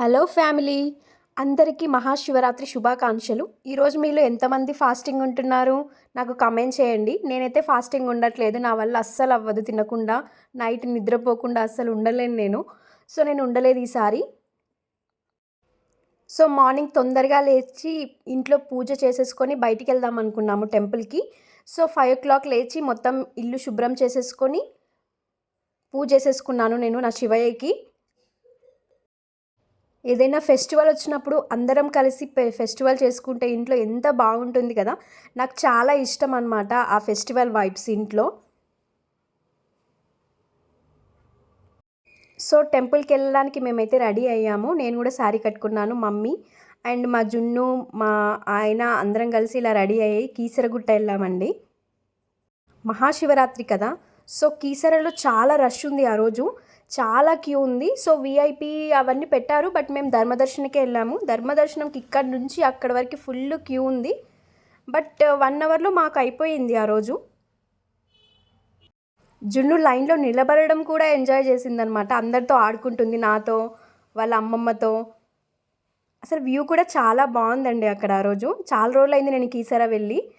Hello family. అందరికీ మహాశివరాత్రి శుభాకాంక్షలు. ఈరోజు మీలో ఎంతమంది ఫాస్టింగ్ ఉంటున్నారు? నాకు కమెంట్ చేయండి. నేనైతే ఫాస్టింగ్ ఉండట్లేదు. నా వల్ల అస్సలు అవ్వదు తినకుండా. నైట్ నిద్రపోకుండా అస్సలు ఉండలేను నేను. సో నేను ఉండలేదు ఈసారి. సో మార్నింగ్ తొందరగా లేచి ఇంట్లో పూజ చేసేసుకొని బయటికి వెళ్దాం అనుకున్నాము టెంపుల్కి. సో ఫైవ్ ఓ క్లాక్ లేచి మొత్తం ఇల్లు శుభ్రం చేసేసుకొని పూజ చేసేసుకున్నాను నేను నా శివయ్యకి. ఏదైనా ఫెస్టివల్ వచ్చినప్పుడు అందరం కలిసి పె- ఫెస్టివల్ చేసుకుంటే ఇంట్లో ఎంత బాగుంటుంది కదా? నాకు చాలా ఇష్టం అనమాట ఆ ఫెస్టివల్ వైబ్స్ ఇంట్లో. సో టెంపుల్కి వెళ్ళడానికి మేమైతే రెడీ అయ్యాము. నేను కూడా శారీ కట్టుకున్నాను మమ్మీ అండ్ మా జున్ను మా ఆయన అందరం కలిసి ఇలా రెడీ అయ్యి కీసరగుట్ట వెళ్ళామండి. మహాశివరాత్రి కదా? సో కీసరలో చాలా రష్ ఉంది ఆ రోజు. చాలా క్యూ ఉంది. సో విఐపి అవన్నీ పెట్టారు. బట్ మేము ధర్మదర్శనకే వెళ్ళాము. ధర్మదర్శనంకి ఇక్కడ నుంచి అక్కడ వరకు ఫుల్ క్యూ ఉంది. బట్ వన్ అవర్లో మాకు అయిపోయింది ఆ రోజు. జున్ను లైన్లో నిలబడడం కూడా ఎంజాయ్ చేసిందనమాట అందరితో ఆడుకుంటుంది నాతో వాళ్ళ అమ్మమ్మతో. అసలు వ్యూ కూడా చాలా బాగుందండి అక్కడ ఆ రోజు. చాలా రోజులు అయింది నేను కీసరా వెళ్ళి.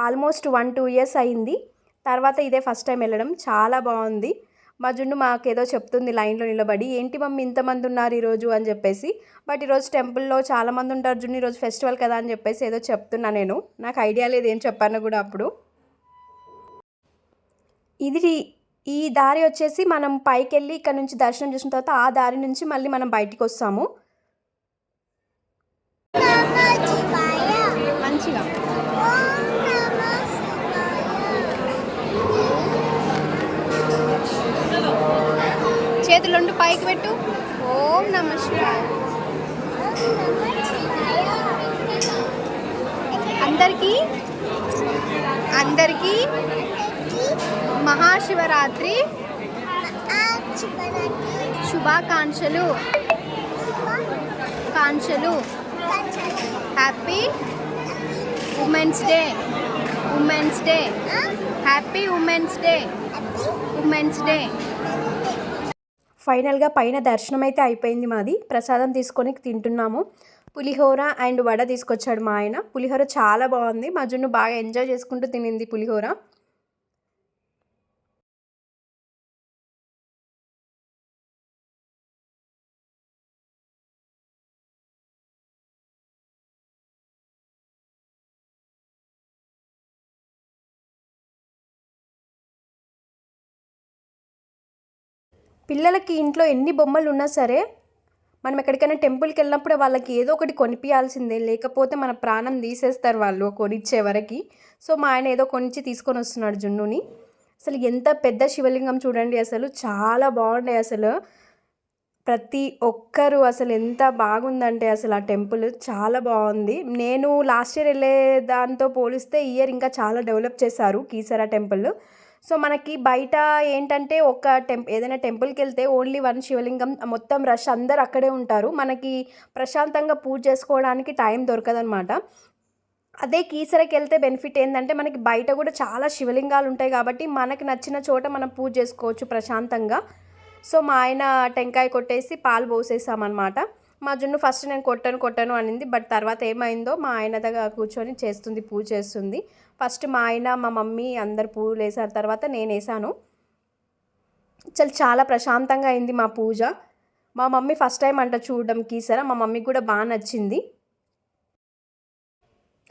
ఆల్మోస్ట్ వన్ టూ ఇయర్స్ అయింది. తర్వాత ఇదే ఫస్ట్ టైం వెళ్ళడం. చాలా బాగుంది. మా జున్ను మాకేదో చెప్తుంది లైన్లో నిలబడి ఏంటి మమ్మీ ఇంతమంది ఉన్నారు ఈరోజు? అని చెప్పేసి. బట్ ఈరోజు టెంపుల్లో చాలామంది ఉంటారు జున్ను ఈరోజు ఫెస్టివల్ కదా అని చెప్పేసి ఏదో చెప్తున్నా నేను. నాకు ఐడియా లేదు ఏం చెప్పాను కూడా అప్పుడు. ఇది ఈ దారి వచ్చేసి మనం పైకి వెళ్ళి ఇక్కడ నుంచి దర్శనం చేసిన తర్వాత ఆ దారి నుంచి మళ్ళీ మనం బయటికి వస్తాము. చేతులుండి పైకి పెట్టు. ఓం నమ శివాయ. అందరికీ అందరికీ మహాశివరాత్రి శుభాకాంక్షలు. కాంక్షలు. Happy women's day. Women's day. Happy women's day. Women's day. ఫైనల్గా పైన దర్శనం అయితే అయిపోయింది మాది. ప్రసాదం తీసుకొని తింటున్నాము. పులిహోర అండ్ వడ తీసుకొచ్చాడు మా ఆయన. పులిహోర చాలా బాగుంది. మా జున్ను బాగా ఎంజాయ్ చేసుకుంటూ తినింది పులిహోర. పిల్లలకి ఇంట్లో ఎన్ని బొమ్మలు ఉన్నా సరే మనం ఎక్కడికైనా టెంపుల్కి వెళ్ళినప్పుడు వాళ్ళకి ఏదో ఒకటి కొనిపించాల్సిందే లేకపోతే మన ప్రాణం తీసేస్తారు వాళ్ళు కొనిచ్చే వరకు. సో మా ఆయన ఏదో కొనిచ్చి తీసుకొని వస్తున్నాడు జున్నుని. అసలు ఎంత పెద్ద శివలింగం చూడండి అసలు. చాలా బాగుండే అసలు. ప్రతి ఒక్కరు అసలు ఎంత బాగుందంటే అసలు ఆ టెంపుల్. చాలా బాగుంది. నేను లాస్ట్ ఇయర్ వెళ్ళే దాంతో పోలిస్తే ఇయర్ ఇంకా చాలా డెవలప్ చేశారు కీసరా టెంపుల్. సో మనకి బయట ఏంటంటే ఒక టెంప్ ఏదైనా టెంపుల్కి వెళ్తే ఓన్లీ వన్ శివలింగం మొత్తం రష్ అందరు అక్కడే ఉంటారు. మనకి ప్రశాంతంగా పూజ చేసుకోవడానికి టైం దొరకదనమాట అదే కీసరకి వెళ్తే బెనిఫిట్ ఏంటంటే మనకి బయట కూడా చాలా శివలింగాలు ఉంటాయి కాబట్టి మనకి నచ్చిన చోట మనం పూజ చేసుకోవచ్చు ప్రశాంతంగా. సో మా ఆయన టెంకాయ కొట్టేసి పాలు పోసేసామన్నమాట. మా జున్ను ఫస్ట్ నేను కొట్టను కొట్టను అనింది. బట్ తర్వాత ఏమైందో మా ఆయన దగ్గర కూర్చొని చేస్తుంది పూజ చేస్తుంది. ఫస్ట్ మా ఆయన మా మమ్మీ అందరు పూలు వేసారు తర్వాత నేను వేసాను చాలా చాలా ప్రశాంతంగా అయింది మా పూజ. మా మమ్మీ ఫస్ట్ టైం అంట చూడడం కీసరా. మా మమ్మీకి కూడా బాగా నచ్చింది.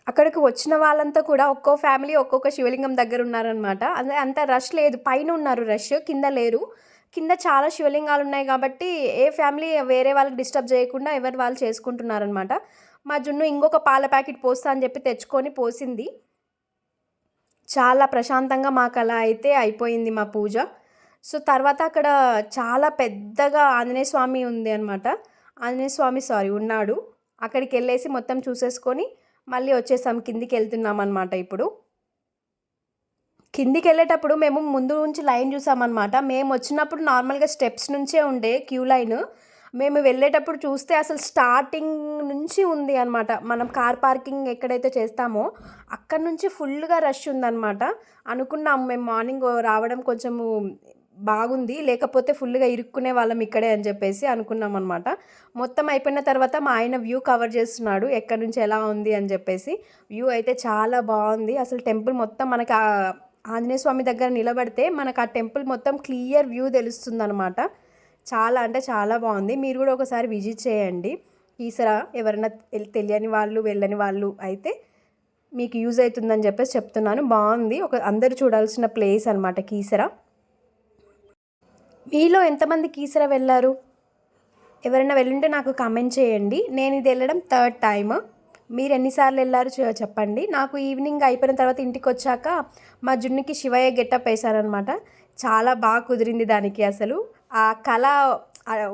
అక్కడికి వచ్చిన వాళ్ళంతా కూడా ఒక్కో ఫ్యామిలీ ఒక్కొక్క శివలింగం దగ్గర ఉన్నారనమాట అంత రష్ లేదు. పైన ఉన్నారు రష్ కింద లేరు. కింద చాలా శివలింగాలు ఉన్నాయి కాబట్టి ఏ ఫ్యామిలీ వేరే వాళ్ళకి డిస్టర్బ్ చేయకుండా ఎవరు వాళ్ళు చేసుకుంటున్నారనమాట. మా జున్ను ఇంకొక పాల ప్యాకెట్ పోస్తా అని చెప్పి తెచ్చుకొని పోసింది. చాలా ప్రశాంతంగా మాకు అలా అయితే అయిపోయింది మా పూజ. సో తర్వాత అక్కడ చాలా పెద్దగా ఆంజనేయ స్వామి ఉంది అనమాట. ఆంజనేయ స్వామి సారీ ఉన్నాడు. అక్కడికి వెళ్ళేసి మొత్తం చూసేసుకొని మళ్ళీ వచ్చేసాం. కిందికి వెళ్తున్నాం అనమాట ఇప్పుడు. కిందికి వెళ్ళేటప్పుడు మేము ముందు నుంచి లైన్ చూసామన్నమాట. మేము వచ్చినప్పుడు నార్మల్గా స్టెప్స్ నుంచే ఉండే క్యూ లైన్. మేము వెళ్ళేటప్పుడు చూస్తే అసలు స్టార్టింగ్ నుంచి ఉంది అనమాట మనం కార్ పార్కింగ్ ఎక్కడైతే చేస్తామో అక్కడ నుంచి ఫుల్గా రష్ ఉందన్నమాట. అనుకున్నాము మేము మార్నింగ్ రావడం కొంచెము బాగుంది లేకపోతే ఫుల్గా ఇరుక్కునే వాళ్ళం ఇక్కడే అని చెప్పేసి అనుకున్నాం అనమాట మొత్తం అయిపోయిన తర్వాత మా ఆయన వ్యూ కవర్ చేస్తున్నాడు ఎక్కడి నుంచి ఎలా ఉంది అని చెప్పేసి. వ్యూ అయితే చాలా బాగుంది. అసలు టెంపుల్ మొత్తం మనకి ఆంజనేయ స్వామి దగ్గర నిలబడితే మనకు ఆ టెంపుల్ మొత్తం క్లియర్ వ్యూ తెలుస్తుంది అనమాట చాలా అంటే చాలా బాగుంది. మీరు కూడా ఒకసారి విజిట్ చేయండి. ఈసరా ఎవరైనా తెలియని వాళ్ళు వెళ్ళని వాళ్ళు అయితే మీకు యూజ్ అవుతుందని చెప్పేసి చెప్తున్నాను. బాగుంది. ఒక అందరు చూడాల్సిన ప్లేస్ అనమాట కీసర. మీలో ఎంతమంది కీసర వెళ్ళారు? ఎవరైనా వెళ్ళుంటే నాకు కామెంట్ చేయండి. నేను ఇది వెళ్ళడం థర్డ్ టైమ్. మీరు ఎన్నిసార్లు వెళ్ళారు చెప్పండి. నాకు ఈవినింగ్ అయిపోయిన తర్వాత ఇంటికి వచ్చాక మా జున్నుకి శివయ్య గెటప్ వేశారనమాట చాలా బాగా కుదిరింది దానికి అసలు. ఆ కళ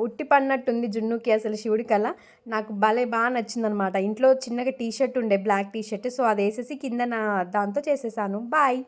ఉట్టి పడినట్టుంది జున్నుకి అసలు శివుడి కళ. నాకు భలే బాగా నచ్చిందనమాట ఇంట్లో చిన్నగా టీ షర్ట్ ఉండే బ్లాక్ టీ షర్ట్ సో అది వేసేసి కింద నా దాంతో చేసేసాను. బాయ్.